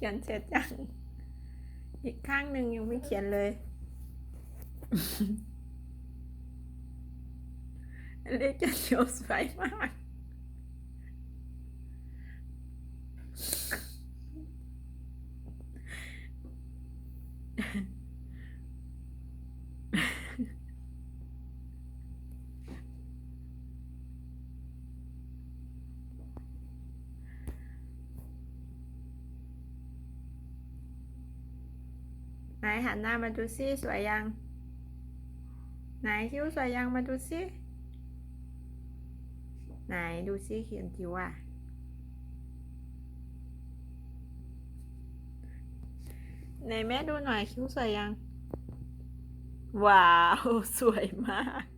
เขียนเสร็จยังอีกข้างหนึ่งยังไม่เขียนเลย เลขจะเขียวสวยมาก ไหนหันหน้ามาดูซิสวยยัง ไหนคิ้วสวยยังมาดูซิ ไหนดูซิเขียนคิ้วอะ ไหนแม่ดูหน่อยคิ้วสวยยัง ว้าว สวยมาก